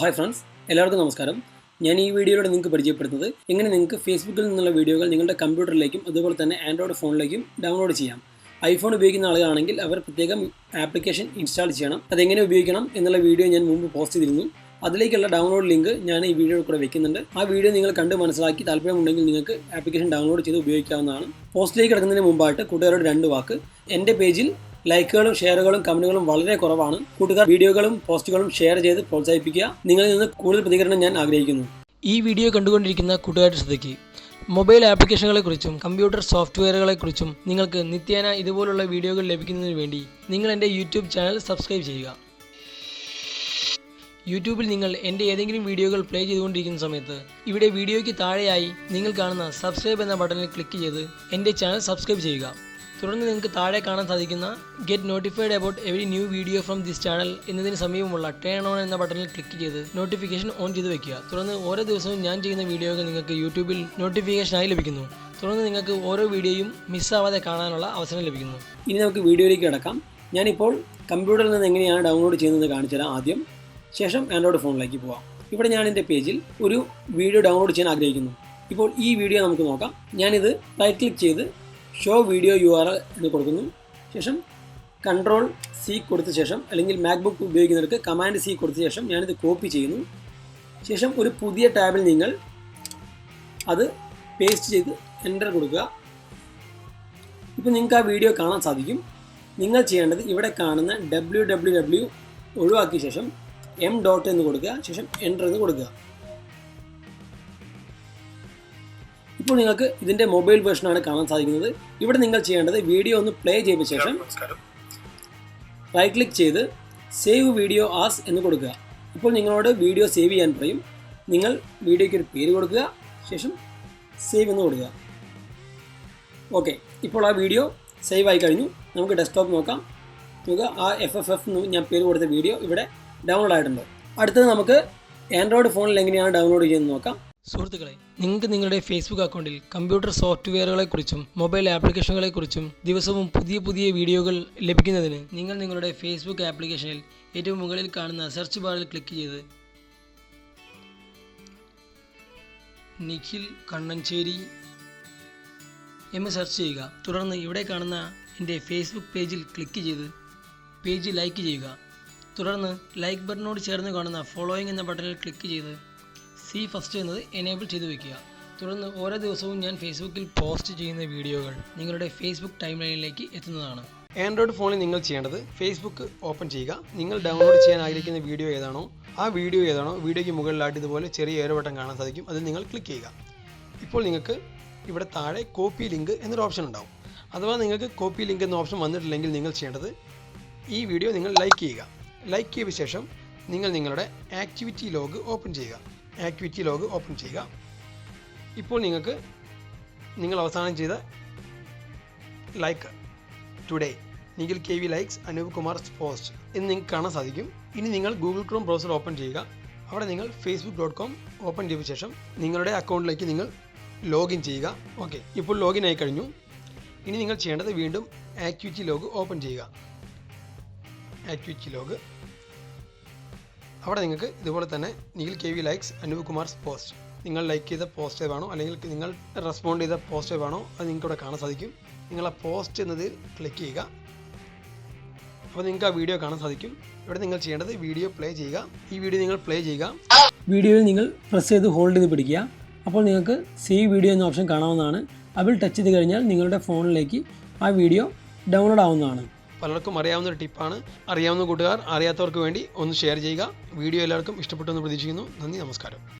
Hi friends എല്ലാവർക്കും നമസ്കാരം. ഞാൻ ഈ വീഡിയോയിലൂടെ നിങ്ങൾക്ക് പരിചയപ്പെടുത്തുന്നത് എങ്ങനെ നിങ്ങൾക്ക് ഫേസ്ബുക്കിൽ നിന്നുള്ള വീഡിയോകൾ നിങ്ങളുടെ കമ്പ്യൂട്ടറിലേക്കും അതുപോലെ തന്നെ ആൻഡ്രോയിഡ് ഫോണിലേക്കും ഡൗൺലോഡ് ചെയ്യാം. ഐഫോൺ ഉപയോഗിക്കുന്ന ആളുകളാണെങ്കിൽ അവർ പ്രത്യേകം ആപ്ലിക്കേഷൻ ഇൻസ്റ്റാൾ ചെയ്യണം. അതെങ്ങനെ ഉപയോഗിക്കണം എന്നുള്ള വീഡിയോ ഞാൻ മുമ്പ് പോസ്റ്റ് ചെയ്തിരുന്നു. അതിലേക്കുള്ള ഡൗൺലോഡ് ലിങ്ക് ഞാൻ ഈ വീഡിയോയിൽ കൂടെ വെക്കുന്നുണ്ട്. ആ വീഡിയോ നിങ്ങൾ കണ്ട് മനസ്സിലാക്കി താല്പര്യമുണ്ടെങ്കിൽ നിങ്ങൾക്ക് ആപ്ലിക്കേഷൻ ഡൗൺലോഡ് ചെയ്ത് ഉപയോഗിക്കാവുന്നതാണ്. പോസ്റ്റിലേക്ക് കിടക്കുന്നതിന് മുമ്പായിട്ട് കൂട്ടുകാരോട് രണ്ട് വാക്ക്. എന്റെ പേജിൽ ലൈക്കുകളും ഷെയറുകളും കമന്റുകളും വളരെ കുറവാണ്. കൂട്ടുകാർ വീഡിയോകളും പോസ്റ്റുകളും ഷെയർ ചെയ്ത് പ്രോത്സാഹിപ്പിക്കുക. നിങ്ങളിൽ നിന്ന് കൂടുതൽ പ്രതികരണം ഞാൻ ആഗ്രഹിക്കുന്നു. ഈ വീഡിയോ കണ്ടുകൊണ്ടിരിക്കുന്ന കൂട്ടുകാരുടെ ശ്രദ്ധയ്ക്ക് മൊബൈൽ ആപ്ലിക്കേഷനുകളെക്കുറിച്ചും കമ്പ്യൂട്ടർ സോഫ്റ്റ്വെയറുകളെക്കുറിച്ചും നിങ്ങൾക്ക് നിത്യേന ഇതുപോലുള്ള വീഡിയോകൾ ലഭിക്കുന്നതിന് വേണ്ടി നിങ്ങൾ എന്റെ യൂട്യൂബ് ചാനൽ സബ്സ്ക്രൈബ് ചെയ്യുക. യൂട്യൂബിൽ നിങ്ങൾ എന്റെ ഏതെങ്കിലും വീഡിയോകൾ പ്ലേ ചെയ്തുകൊണ്ടിരിക്കുന്ന സമയത്ത് ഇവിടെ വീഡിയോയ്ക്ക് താഴെയായി നിങ്ങൾ കാണുന്ന സബ്സ്ക്രൈബ് എന്ന ബട്ടണിൽ ക്ലിക്ക് ചെയ്ത് എന്റെ ചാനൽ സബ്സ്ക്രൈബ് ചെയ്യുക. തുടർന്ന് നിങ്ങൾക്ക് താഴെ കാണാൻ സാധിക്കുന്ന get notified about every new video from this channel എന്നതിന് സമീപമുള്ള ടേൺ ഓൺ എന്ന ബട്ടണിൽ ക്ലിക്ക് ചെയ്ത് നോട്ടിഫിക്കേഷൻ ഓൺ ചെയ്ത് വെക്കുക. തുടർന്ന് ഓരോ ദിവസവും ഞാൻ ചെയ്യുന്ന വീഡിയോകൾ നിങ്ങൾക്ക് യൂട്യൂബിൽ നോട്ടിഫിക്കേഷനായി ലഭിക്കുന്നു. തുടർന്ന് നിങ്ങൾക്ക് ഓരോ വീഡിയോയും മിസ്സാവാതെ കാണാനുള്ള അവസരം ലഭിക്കുന്നു. ഇനി നമുക്ക് വീഡിയോയിലേക്ക് കിടക്കാം. ഞാനിപ്പോൾ കമ്പ്യൂട്ടറിൽ നിന്ന് എങ്ങനെയാണ് ഡൗൺലോഡ് ചെയ്യുന്നത് കാണിച്ചു തരാം ആദ്യം. ശേഷം ആൻഡ്രോയിഡ് ഫോണിലേക്ക് പോവാം. ഇവിടെ ഞാൻ എന്റെ പേജിൽ ഒരു വീഡിയോ ഡൗൺലോഡ് ചെയ്യാൻ ആഗ്രഹിക്കുന്നു. ഇപ്പോൾ ഈ വീഡിയോ നമുക്ക് നോക്കാം. ഞാനിത് റൈറ്റ് ക്ലിക്ക് ചെയ്ത് ഷോ വീഡിയോ യു ആർ എന്ന് കൊടുക്കുന്നു. ശേഷം കൺട്രോൾ സി കൊടുത്ത ശേഷം അല്ലെങ്കിൽ മാക്ബുക്ക് ഉപയോഗിക്കുന്നവർക്ക് കമാൻഡ് സി കൊടുത്ത ശേഷം ഞാനിത് കോപ്പി ചെയ്യുന്നു. ശേഷം ഒരു പുതിയ ടാബിൽ നിങ്ങൾ അത് പേസ്റ്റ് ചെയ്ത് എന്റർ കൊടുക്കുക. ഇപ്പോൾ നിങ്ങൾക്ക് ആ വീഡിയോ കാണാൻ സാധിക്കും. നിങ്ങൾ ചെയ്യേണ്ടത് ഇവിടെ കാണുന്ന ഡബ്ല്യു ഡബ്ല്യു ഡബ്ല്യു ഒഴിവാക്കിയ ശേഷം എം ഡോട്ട് എന്ന് കൊടുക്കുക. ശേഷം എന്റർ എന്ന് കൊടുക്കുക. ഇപ്പോൾ നിങ്ങൾക്ക് ഇതിന്റെ മൊബൈൽ വേർഷനാണ് കാണാൻ സാധിക്കുന്നത്. ഇവിടെ നിങ്ങൾ ചെയ്യേണ്ടത് വീഡിയോ ഒന്ന് പ്ലേ ചെയ്ത ശേഷം റൈറ്റ് ക്ലിക്ക് ചെയ്ത് സേവ് വീഡിയോ ആസ് എന്ന് കൊടുക്കുക. ഇപ്പോൾ നിങ്ങളോട് വീഡിയോ സേവ് ചെയ്യാൻ പറയും. നിങ്ങൾ വീഡിയോയ്ക്ക് ഒരു പേര് കൊടുക്കുക. ശേഷം സേവ് എന്ന് കൊടുക്കുക. ഓക്കെ ഇപ്പോൾ ആ വീഡിയോ സേവ് ആയി കഴിഞ്ഞു. നമുക്ക് ഡെസ്ക്ടോപ്പ് നോക്കാം. നോക്കുക ആ എഫ് എഫ് എഫ് ഞാൻ പേര് കൊടുത്ത വീഡിയോ ഇവിടെ ഡൗൺലോഡ് ആയിട്ടുണ്ട്. അടുത്തത് നമുക്ക് ആൻഡ്രോയിഡ് ഫോണിൽ എങ്ങനെയാണ് ഡൗൺലോഡ് ചെയ്യുന്നത് നോക്കാം. സുഹൃത്തുക്കളെ നിങ്ങൾക്ക് നിങ്ങളുടെ ഫേസ്ബുക്ക് അക്കൗണ്ടിൽ കമ്പ്യൂട്ടർ സോഫ്റ്റ്വെയറുകളെക്കുറിച്ചും മൊബൈൽ ആപ്ലിക്കേഷനുകളെക്കുറിച്ചും ദിവസവും പുതിയ പുതിയ വീഡിയോകൾ ലഭിക്കുന്നതിന് നിങ്ങൾ നിങ്ങളുടെ ഫേസ്ബുക്ക് ആപ്ലിക്കേഷനിൽ ഏറ്റവും മുകളിൽ കാണുന്ന സെർച്ച് ബാറിൽ ക്ലിക്ക് ചെയ്ത് നിഖിൽ കണ്ണഞ്ചേരി എന്ന് സെർച്ച് ചെയ്യുക. തുടർന്ന് ഇവിടെ കാണുന്ന എന്റെ ഫേസ്ബുക്ക് പേജിൽ ക്ലിക്ക് ചെയ്ത് പേജ് ലൈക്ക് ചെയ്യുക. തുടർന്ന് ലൈക്ക് ബട്ടനോട് ചേർന്ന് കാണുന്ന ഫോളോയിങ് എന്ന ബട്ടണിൽ ക്ലിക്ക് ചെയ്ത് സി ഫസ്റ്റ് എന്നത് എനേബിൾ ചെയ്ത് വെക്കുക. തുടർന്ന് ഓരോ ദിവസവും ഞാൻ ഫേസ്ബുക്കിൽ പോസ്റ്റ് ചെയ്യുന്ന വീഡിയോകൾ നിങ്ങളുടെ ഫേസ്ബുക്ക് ടൈം ലൈനിലേക്ക് എത്തുന്നതാണ്. ആൻഡ്രോയിഡ് ഫോണിൽ നിങ്ങൾ ചെയ്യേണ്ടത് ഫേസ്ബുക്ക് ഓപ്പൺ ചെയ്യുക. നിങ്ങൾ ഡൗൺലോഡ് ചെയ്യാൻ ആഗ്രഹിക്കുന്ന വീഡിയോ ഏതാണോ ആ വീഡിയോ ഏതാണോ വീഡിയോയ്ക്ക് മുകളിലായിട്ട് ഇതുപോലെ ചെറിയ ഏരോ ബട്ടൺ കാണാൻ സാധിക്കും. അതിൽ നിങ്ങൾ ക്ലിക്ക് ചെയ്യുക. ഇപ്പോൾ നിങ്ങൾക്ക് ഇവിടെ താഴെ കോപ്പി ലിങ്ക് എന്നൊരു ഓപ്ഷൻ ഉണ്ടാവും. അഥവാ നിങ്ങൾക്ക് കോപ്പി ലിങ്ക് എന്ന ഓപ്ഷൻ വന്നിട്ടില്ലെങ്കിൽ നിങ്ങൾ ചെയ്യേണ്ടത് ഈ വീഡിയോ നിങ്ങൾ ലൈക്ക് ചെയ്യുക. ലൈക്ക് ചെയ്ത ശേഷം നിങ്ങൾ നിങ്ങളുടെ ആക്ടിവിറ്റി ലോഗ് ഓപ്പൺ ചെയ്യുക. ആക്ടിവിറ്റി ലോഗ് ഓപ്പൺ ചെയ്യുക. ഇപ്പോൾ നിങ്ങൾക്ക് നിങ്ങൾ അവസാനം ചെയ്ത like today Nikhil K V likes Anoop Kumar post എന്ന് നിങ്ങൾക്ക് കാണാൻ സാധിക്കും. ഇനി നിങ്ങൾ ഗൂഗിൾ ക്രോം ബ്രൗസർ ഓപ്പൺ ചെയ്യുക. അവിടെ നിങ്ങൾ ഫേസ്ബുക്ക് ഡോട്ട് കോം ഓപ്പൺ ചെയ്ത ശേഷം നിങ്ങളുടെ അക്കൗണ്ടിലേക്ക് നിങ്ങൾ ലോഗിൻ ചെയ്യുക. ഓക്കെ ഇപ്പോൾ ലോഗിൻ ആയി കഴിഞ്ഞു. ഇനി നിങ്ങൾ ചെയ്യേണ്ടത് വീണ്ടും ആക്ടിവിറ്റി ലോഗ് ഓപ്പൺ ചെയ്യുക. ആക്ടിവിറ്റി ലോഗ് അവിടെ നിങ്ങൾക്ക് ഇതുപോലെ തന്നെ Nikhil K V likes Anoop Kumar post നിങ്ങൾ ലൈക്ക് ചെയ്ത പോസ്റ്റ് വേണോ അല്ലെങ്കിൽ നിങ്ങൾ റെസ്പോണ്ട് ചെയ്ത പോസ്റ്റ് വേണോ അത് നിങ്ങൾക്ക് ഇവിടെ കാണാൻ സാധിക്കും. നിങ്ങൾ ആ പോസ്റ്റ് എന്നതിൽ ക്ലിക്ക് ചെയ്യുക. അപ്പോൾ നിങ്ങൾക്ക് ആ വീഡിയോ കാണാൻ സാധിക്കും. ഇവിടെ നിങ്ങൾ ചെയ്യേണ്ടത് വീഡിയോ പ്ലേ ചെയ്യുക. ഈ വീഡിയോ നിങ്ങൾ പ്ലേ ചെയ്യുക. വീഡിയോയിൽ നിങ്ങൾ പ്രസ് ചെയ്ത് ഹോൾഡ് ചെയ്ത് പിടിക്കുക. അപ്പോൾ നിങ്ങൾക്ക് സേവ് വീഡിയോ എന്ന ഓപ്ഷൻ കാണാവുന്നതാണ്. അതിൽ ടച്ച് ചെയ്ത് കഴിഞ്ഞാൽ നിങ്ങളുടെ ഫോണിലേക്ക് ആ വീഡിയോ ഡൗൺലോഡ് ആവുന്നതാണ്. പലർക്കും അറിയാവുന്ന ഒരു ടിപ്പാണ്. അറിയാവുന്ന കൂട്ടുകാർ അറിയാത്തവർക്ക് വേണ്ടി ഒന്ന് ഷെയർ ചെയ്യുക. വീഡിയോ എല്ലാവർക്കും ഇഷ്ടപ്പെട്ടു എന്ന് പ്രതീക്ഷിക്കുന്നു. നന്ദി നമസ്കാരം.